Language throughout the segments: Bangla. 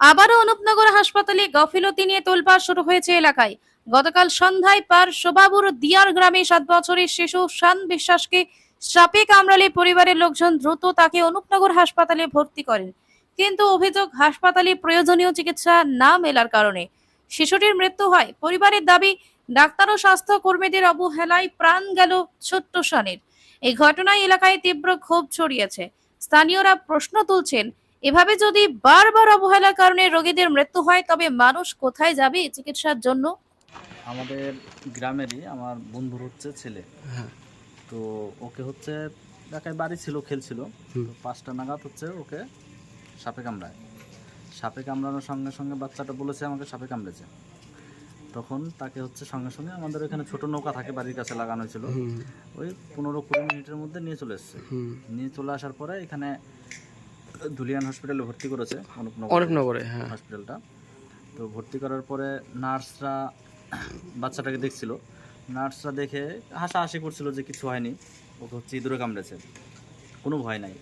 আবারও অনুপনগর হাসপাতালে গাফিলতি নিয়ে তোলপাড় শুরু হয়েছে এলাকায়। গতকাল সন্ধ্যায় পার শোভাবুর দিয়ার গ্রামে সাত বছরের শিশু শান বিশ্বাসকে সাপে কামড়ালে পরিবারের লোকজন দ্রুত তাকে অনুপনগর হাসপাতালে ভর্তি করেন। কিন্তু অভিযোগ, হাসপাতালে প্রয়োজনীয় চিকিৎসা না মেলার কারণে। শিশুটির মৃত্যু হয়। পরিবারের দাবি, ডাক্তার ও স্বাস্থ্য কর্মীদের অবহেলায় প্রাণ গেল ছোট্ট শানের। এই ঘটনায় এলাকায় তীব্র ক্ষোভ ছড়িয়েছে। স্থানীয়রা প্রশ্ন তুলছেন এভাবে যদি বারবার অবহেলার কারণে রোগীদের মৃত্যু হয় তবে মানুষ কোথায় যাবে চিকিৎসার জন্য? আমাদের গ্রামেরই আমার বন্ধুর হচ্ছে ছেলে। হ্যাঁ। তো ওকে হচ্ছে এলাকায় বাড়ি ছিল খেলছিল। তো পাঁচটা নাগাদ হচ্ছে ওকে সাপে কামড়ায়। সাপে কামড়ানোর সঙ্গে সঙ্গে বাচ্চাটা বলেছে আমাকে সাপে কামড়েছে। তখন তাকে হচ্ছে সঙ্গে সঙ্গে আমাদের এখানে ছোট নৌকা থাকে বাড়ির কাছে লাগানো ছিল ওই পনেরো কুড়ি মিনিটের মধ্যে নিয়ে চলে এসছে। হুম। নিয়ে চলে আসার পরে এখানে ধুলিয়ান হসপিটালে ভর্তি করেছে অনুপনগর। হ্যাঁ। হসপিটালটা তো ভর্তি করার পরে নার্সরা বাচ্চাটাকে দেখছিল। নার্সরা দেখে হাসাহাসি করছিল যে কিছু হয়নি ওকে হচ্ছে ইঁদুরে কামড়েছে কোনো ভয় নাই।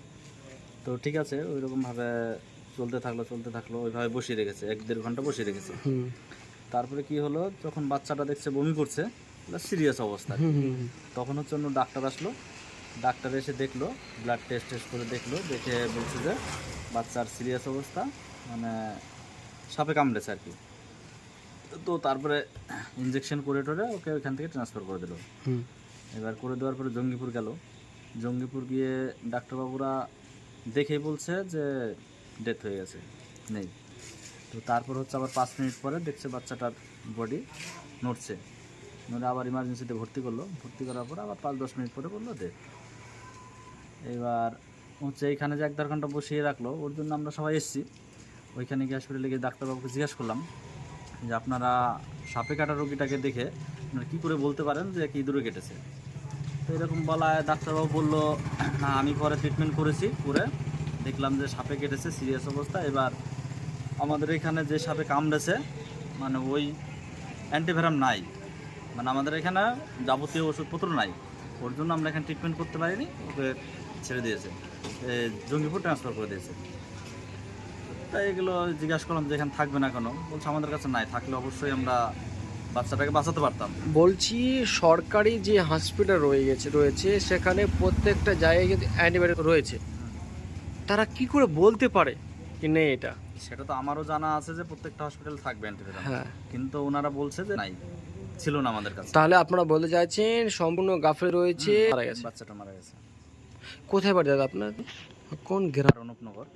তো ঠিক আছে ওই রকমভাবে চলতে থাকল চলতে থাকল ওইভাবে বসিয়ে রেখেছে এক দেড় ঘণ্টা বসিয়ে রেখেছে। তারপরে কি হলো যখন বাচ্চাটা দেখছে বমি করছে সিরিয়াস অবস্থা। তখন হচ্ছে অন্য ডাক্তার আসলো ডাক্তার এসে দেখল ব্লাড টেস্ট টেস্ট করে দেখল দেখে বলছে যে বাচ্চার সিরিয়াস অবস্থা মানে সাপে কামড়েছে আর কি। তো তারপরে ইঞ্জেকশন করে টরে ওকে ওইখান থেকে ট্রান্সফার করে দিল। এবার করে দেওয়ার পরে জঙ্গিপুর গেল। জঙ্গিপুর গিয়ে ডাক্তারবাবুরা দেখেই বলছে যে ডেথ হয়ে গেছে নেই। তো তারপর হচ্ছে আবার পাঁচ মিনিট পরে দেখছে বাচ্চাটার বডি নড়ছে। নড়ে আবার ইমার্জেন্সিতে ভর্তি করল। ভর্তি করার পর আবার পাঁচ দশ মিনিট পরে বলল ডেথ এবার হচ্ছে এইখানে যে এক দেড় ঘণ্টা বসিয়ে রাখল, ওর জন্য আমরা সবাই এসেছি। ওইখানে গিয়ে হসপিটালে গিয়ে ডাক্তারবাবুকে জিজ্ঞেস করলাম যে, আপনারা সাপে কাটা রোগীটাকে দেখে আপনারা কী করে বলতে পারেন যে কি দূরে কেটেছে? তো এরকম বলায় ডাক্তারবাবু বলল, না, আমি পরে ট্রিটমেন্ট করেছি করে। দেখলাম যে সাপে কেটেছে সিরিয়াস অবস্থা। এবার আমাদের এখানে যে সাপে কামড়েছে মানে ওই অ্যান্টিভেরাম নাই। মানে আমাদের এখানে যাবতীয় ওষুধপত্র নাই। ওর জন্য আমরা এখানে ট্রিটমেন্ট করতে পারিনি ওকে ছেড়ে দিয়েছে। জঙ্গিপুর ট্রান্সফার করে দিয়েছে। তাই এগুলো জিজ্ঞাসা করলাম যে এখানে থাকবে না কেন? বলছে আমাদের কাছে নাই থাকলে অবশ্যই আমরা বাচ্চাটাকে বাঁচাতে পারতাম। বলছি সরকারি যে হসপিটাল রয়ে গেছে রয়েছে সেখানে প্রত্যেকটা জায়গায় কিন্তু অ্যান্টিবায়োটিক রয়েছে। তারা কি করে বলতে পারে কি নেই এটা? সেটা তো আমারও জানা আছে যে প্রত্যেকটা হসপিটাল থাকবে অ্যান্টিভেরাম হ্যাঁ। কিন্তু ওনারা বলছে যে নাই। ছিল না আমাদের কাছে। তাহলে আপনারা বলতে চাইছেন সম্পূর্ণ গাফে রয়েছে। মারা গেছে। বাচ্চাটা মারা গেছে। কোথায় বাড়ি দাদা আপনার? কোন গ্রাম? অনুপনগর।